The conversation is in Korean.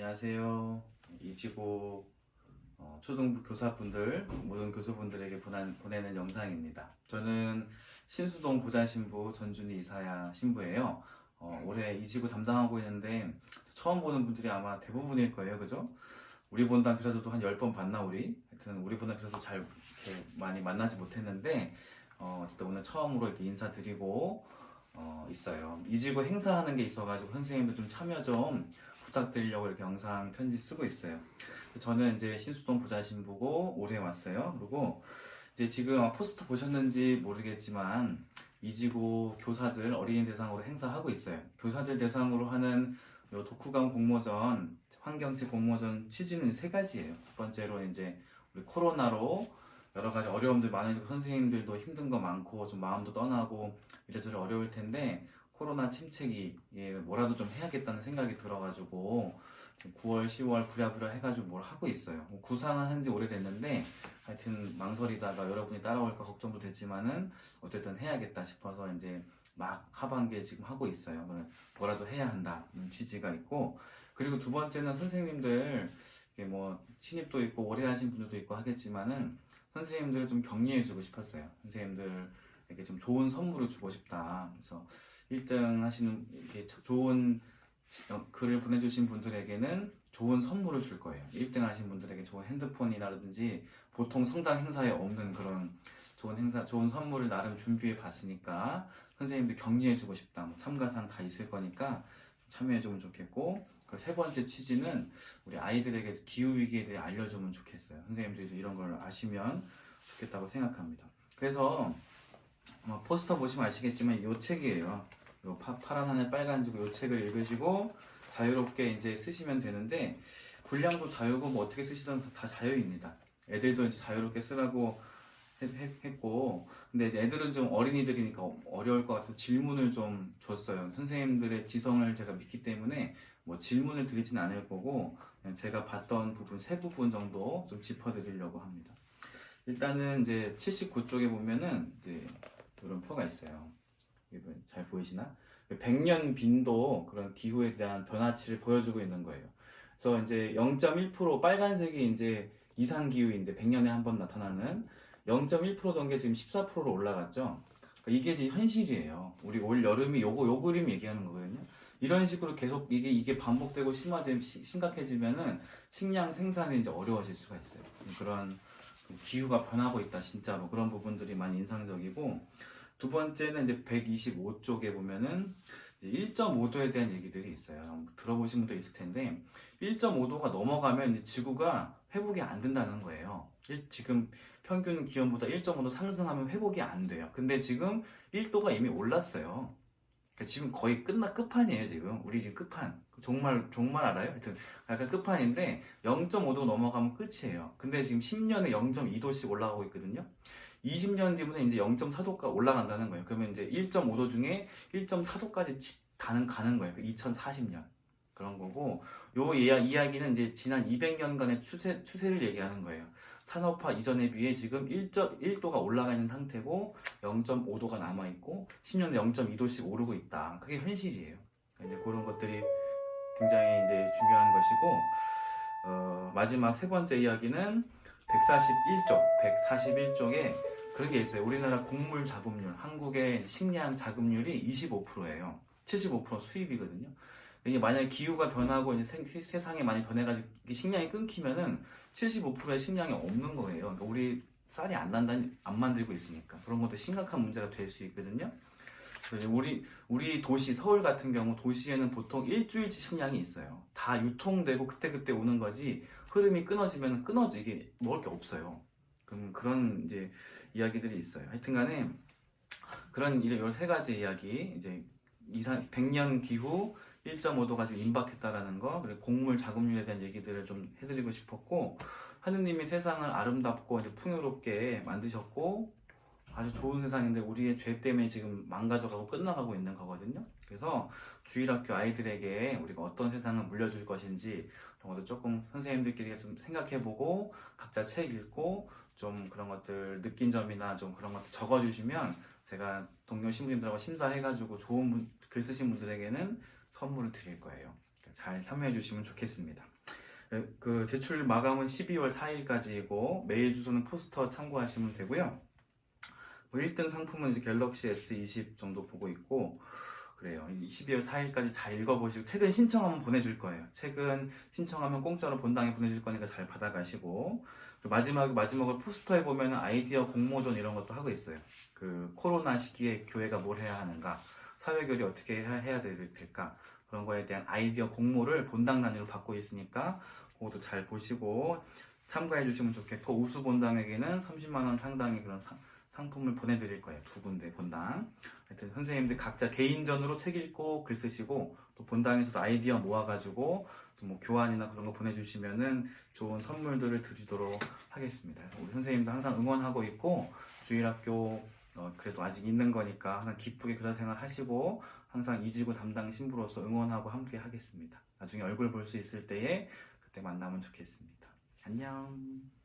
안녕하세요. 이지고 어, 초등부 교사분들, 모든 교수분들에게 보내, 보내는 영상입니다. 저는 신수동 보좌신부 전준희 이사야 신부예요. 어, 올해 이지고 담당하고 있는데 처음 보는 분들이 아마 대부분일 거예요. 그죠? 우리 본당 교사들도 한 10번 봤나 우리? 하여튼 우리 본당 교사도 잘 많이 만나지 못했는데 어, 어쨌든 오늘 처음으로 이렇게 인사드리고 어, 있어요. 이지고 행사하는 게 있어가지고 선생님들 좀 참여 좀 부탁드리려고 이렇게 영상 편지 쓰고 있어요. 저는 이제 신수동 부자신부고 올해 왔어요. 그리고 이제 지금 포스터 보셨는지 모르겠지만 이지고 교사들 어린이 대상으로 행사하고 있어요. 교사들 대상으로 하는 요 독후감 공모전, 환경체 공모전 취지는 세 가지예요. 첫 번째로 이제 우리 코로나로 여러 가지 어려움들 많으시고 선생님들도 힘든 거 많고 좀 마음도 떠나고 이래저래 어려울 텐데 코로나 침체기 에 뭐라도 좀 해야겠다는 생각이 들어가지고 지금 9월, 10월 부랴부랴 해가지고 뭘 하고 있어요. 뭐 구상은 한지 오래됐는데 하여튼 망설이다가 여러분이 따라올까 걱정도 됐지만은 어쨌든 해야겠다 싶어서 이제 막 하반기에 지금 하고 있어요. 그래, 뭐라도 해야 한다 는 취지가 있고 그리고 두 번째는 선생님들 뭐 신입도 있고 오래 하신 분들도 있고 하겠지만은 선생님들 좀 격려해주고 싶었어요. 선생님들 에게 좀 좋은 선물을 주고 싶다. 그래서 1등 하시는 이렇게 좋은 글을 보내주신 분들에게는 좋은 선물을 줄 거예요. 1등 하신 분들에게 좋은 핸드폰이라든지 보통 성당 행사에 없는 그런 좋은 행사, 좋은 선물을 나름 준비해 봤으니까 선생님들 격려해 주고 싶다. 뭐 참가상 다 있을 거니까 참여해 주면 좋겠고 그 세 번째 취지는 우리 아이들에게 기후 위기에 대해 알려주면 좋겠어요. 선생님들이 이런 걸 아시면 좋겠다고 생각합니다. 그래서 뭐 포스터 보시면 아시겠지만 이 책이에요. 요 파, 파란 하늘 빨간 지구 이 책을 읽으시고 자유롭게 이제 쓰시면 되는데 분량도 자유고 뭐 어떻게 쓰시든 다 자유입니다. 애들도 이제 자유롭게 쓰라고 했고 근데 애들은 좀 어린이들이니까 어려울 것 같아서 질문을 좀 줬어요. 선생님들의 지성을 제가 믿기 때문에 뭐 질문을 드리진 않을 거고 제가 봤던 부분 세 부분 정도 좀 짚어드리려고 합니다. 일단은 이제 79쪽에 보면은 이제 이런 표가 있어요. 잘 보이시나? 100년 빈도 그런 기후에 대한 변화치를 보여주고 있는 거예요. 그래서 이제 0.1% 빨간색이 이제 이상 기후인데 100년에 한 번 나타나는 0.1%던 게 지금 14%로 올라갔죠. 그러니까 이게 지금 현실이에요. 우리 올 여름이 요거 요 그림 얘기하는 거거든요. 이런 식으로 계속 이게 이게 반복되고 심화되면 시- 심각해지면은 식량 생산이 이제 어려워질 수가 있어요. 그런 기후가 변하고 있다 진짜로 그런 부분들이 많이 인상적이고 두 번째는 이제 125쪽에 보면은 1.5도에 대한 얘기들이 있어요. 들어보신 분도 있을 텐데 1.5도가 넘어가면 이제 지구가 회복이 안 된다는 거예요. 일- 지금 평균 기온보다 1.5도 상승하면 회복이 안 돼요. 근데 지금 1도가 이미 올랐어요. 그러니까 지금 거의 끝나 끝판이에요 지금 우리 지금 끝판 정말 정말 알아요? 하여튼 약간 끝판인데 0.5도 넘어가면 끝이에요. 근데 지금 10년에 0.2도씩 올라가고 있거든요. 20년 뒤면 이제 0.4도가 올라간다는 거예요. 그러면 이제 1.5도 중에 1.4도까지 가는 가는 거예요. 그 2040년 그런 거고 요 이야, 이야기는 이제 지난 200년간의 추세 추세를 얘기하는 거예요. 산업화 이전에 비해 지금 1.1도가 올라가 있는 상태고 0.5도가 남아 있고 10년 에 0.2도씩 오르고 있다. 그게 현실이에요. 그러니까 이제 그런 것들이 굉장히 이제 중요한 것이고 어, 마지막 세 번째 이야기는 141쪽, 141쪽에 그런 게 있어요. 우리나라 곡물 자급률, 한국의 식량 자급률이 25%예요. 75% 수입이거든요. 이게 만약에 기후가 변하고 이제 생- 세상이 많이 변해가지고 식량이 끊기면은 75%의 식량이 없는 거예요. 그러니까 우리 쌀이 안 난다니 안 만들고 있으니까 그런 것도 심각한 문제가 될 수 있거든요. 우리 우리 도시 서울 같은 경우 도시에는 보통 일주일치 식량이 있어요. 다 유통되고 그때 그때 오는 거지 흐름이 끊어지면 끊어지 이게 먹을 게 없어요. 그럼 그런 이제 이야기들이 있어요. 하여튼간에 그런 이런 세 가지 이야기 이제 이상 100년 기후 1.5도가 지금 임박했다라는 거 그리고 곡물 자급률에 대한 얘기들을 좀 해드리고 싶었고 하느님이 세상을 아름답고 풍요롭게 만드셨고 아주 좋은 세상인데 우리의 죄 때문에 지금 망가져가고 끝나가고 있는 거거든요. 그래서 주일학교 아이들에게 우리가 어떤 세상을 물려줄 것인지 그런 것도 조금 선생님들끼리 좀 생각해보고 각자 책 읽고 좀 그런 것들 느낀 점이나 좀 그런 것들 적어주시면 제가 동료 신부님들하고 심사해가지고 좋은 분, 글 쓰신 분들에게는 선물을 드릴 거예요. 그러니까 잘 참여해 주시면 좋겠습니다. 그 제출 마감은 12월 4일까지이고 메일 주소는 포스터 참고하시면 되고요. 뭐 1등 상품은 이제 갤럭시 S20 정도 보고 있고 그래요. 12월 4일까지 잘 읽어보시고 책은 신청하면 보내줄 거예요. 책은 신청하면 공짜로 본당에 보내줄 거니까 잘 받아가시고 마지막 마지막으로 포스터에 보면 아이디어 공모전 이런 것도 하고 있어요. 그 코로나 시기에 교회가 뭘 해야 하는가, 사회결이 어떻게 해야, 해야 될- 될까 그런 거에 대한 아이디어 공모를 본당 단위로 받고 있으니까 그것도 잘 보시고 참가해 주시면 좋겠고 우수 본당에게는 30만 원 상당의 그런 상, 상품을 보내드릴 거예요. 두 군데 본당. 하여튼 선생님들 각자 개인전으로 책 읽고 글 쓰시고 또 본당에서도 아이디어 모아가지고 또뭐 교환이나 그런 거 보내주시면은 좋은 선물들을 드리도록 하겠습니다. 우리 선생님도 항상 응원하고 있고 주일학교 어, 그래도 아직 있는 거니까 항상 기쁘게 교사생활 하시고 항상 이지구 담당 신부로서 응원하고 함께 하겠습니다. 나중에 얼굴 볼 수 있을 때에 그때 만나면 좋겠습니다. 안녕.